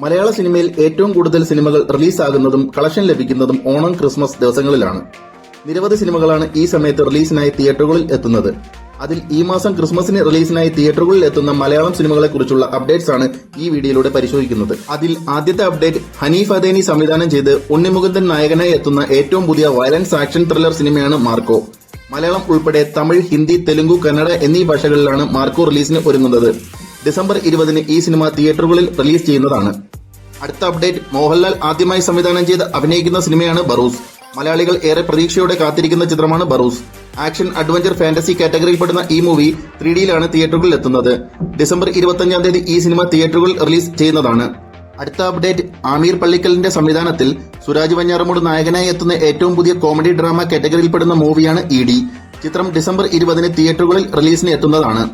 മലയാള സിനിമയിൽ ഏറ്റവും കൂടുതൽ സിനിമകൾ റിലീസാകുന്നതും കളക്ഷൻ ലഭിക്കുന്നതും ഓണം ക്രിസ്മസ് ദിവസങ്ങളിലാണ്. നിരവധി സിനിമകളാണ് ഈ സമയത്ത് റിലീസിനായി തിയേറ്ററുകളിൽ എത്തുന്നത്. അതിൽ ഈ മാസം ക്രിസ്മസിന് റിലീസിനായി തിയേറ്ററുകളിൽ എത്തുന്ന മലയാളം സിനിമകളെ കുറിച്ചുള്ള അപ്ഡേറ്റ്സ് ആണ് ഈ വീഡിയോയിലൂടെ പരിശോധിക്കുന്നത്. അതിൽ ആദ്യത്തെ അപ്ഡേറ്റ് ഹനീഫ് അദേനി സംവിധാനം ചെയ്ത് ഉണ്ണിമുകുന്ദൻ നായകനായി എത്തുന്ന ഏറ്റവും പുതിയ വയലൻസ് ആക്ഷൻ ത്രില്ലർ സിനിമയാണ് മാർക്കോ. മലയാളം ഉൾപ്പെടെ തമിഴ് ഹിന്ദി തെലുങ്കു കന്നഡ എന്നീ ഭാഷകളിലാണ് മാർക്കോ റിലീസിന് ഒരുങ്ങുന്നത്. ഡിസംബർ ഇരുപതിന് ഈ സിനിമ തിയേറ്ററുകളിൽ റിലീസ് ചെയ്യുന്നതാണ്. അടുത്ത അപ്ഡേറ്റ് മോഹൻലാൽ ആദ്യമായി സംവിധാനം ചെയ്ത് അഭിനയിക്കുന്ന സിനിമയാണ് ബറൂസ്. മലയാളികൾ ഏറെ പ്രതീക്ഷയോടെ കാത്തിരിക്കുന്ന ചിത്രമാണ് ബറൂസ്. ആക്ഷൻ അഡ്വഞ്ചർ ഫാന്റസി കാറ്റഗറിയിൽ പെടുന്ന ഈ മൂവി ത്രീ ഡിയിലാണ് തിയേറ്ററുകളിൽ എത്തുന്നത്. ഡിസംബർ ഇരുപത്തഞ്ചാം തീയതി ഈ സിനിമ തിയേറ്ററുകളിൽ റിലീസ് ചെയ്യുന്നതാണ്. അടുത്ത അപ്ഡേറ്റ് ആമീർ പള്ളിക്കലിന്റെ സംവിധാനത്തിൽ സുരാജ് വഞ്ഞാറമൂട് നായകനായി എത്തുന്ന ഏറ്റവും പുതിയ കോമഡി ഡ്രാമ കാറ്റഗറിയിൽപ്പെടുന്ന മൂവിയാണ് ഇ ഡി. ചിത്രം ഡിസംബർ ഇരുപതിന് തിയേറ്ററുകളിൽ റിലീസിന് എത്തുന്നതാണ്.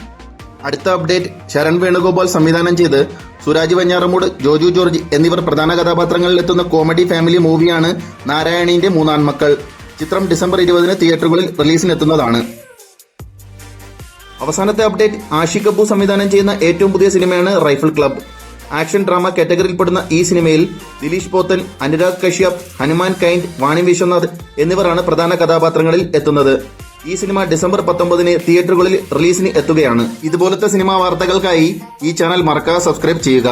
അടുത്ത അപ്ഡേറ്റ് ശരൺ വേണുഗോപാൽ സംവിധാനം ചെയ്ത് സുരാജ് വഞ്ഞാറമൂട് ജോജു ജോർജ് എന്നിവർ പ്രധാന കഥാപാത്രങ്ങളിൽ എത്തുന്ന കോമഡി ഫാമിലി മൂവിയാണ് നാരായണീന്റെ മൂന്നാൺമക്കൾ ചിത്രം ഡിസംബർ ഇരുപതിന് തിയേറ്ററുകളിൽ റിലീസിനെത്തുന്നതാണ് അവസാനത്തെ അപ്ഡേറ്റ് ആഷി കപൂർ സംവിധാനം ചെയ്യുന്ന ഏറ്റവും പുതിയ സിനിമയാണ് റൈഫിൾ ക്ലബ്. ആക്ഷൻ ഡ്രാമ കാറ്റഗറിയിൽപ്പെടുന്ന ഈ സിനിമയിൽ ദിലീഷ് പോത്തൻ അനുരാഗ് കശ്യപ് ഹനുമാൻ കൈൻഡ് വാണി വിശ്വനാഥ് എന്നിവരാണ് പ്രധാന കഥാപാത്രങ്ങളിൽ എത്തുന്നത്. ഈ സിനിമ ഡിസംബർ പത്തൊമ്പതിന് തിയേറ്ററുകളിൽ റിലീസിന് എത്തുകയാണ്. ഇതുപോലത്തെ സിനിമാ വാർത്തകൾക്കായി ഈ ചാനൽ മറക്കാതെ സബ്സ്ക്രൈബ് ചെയ്യുക.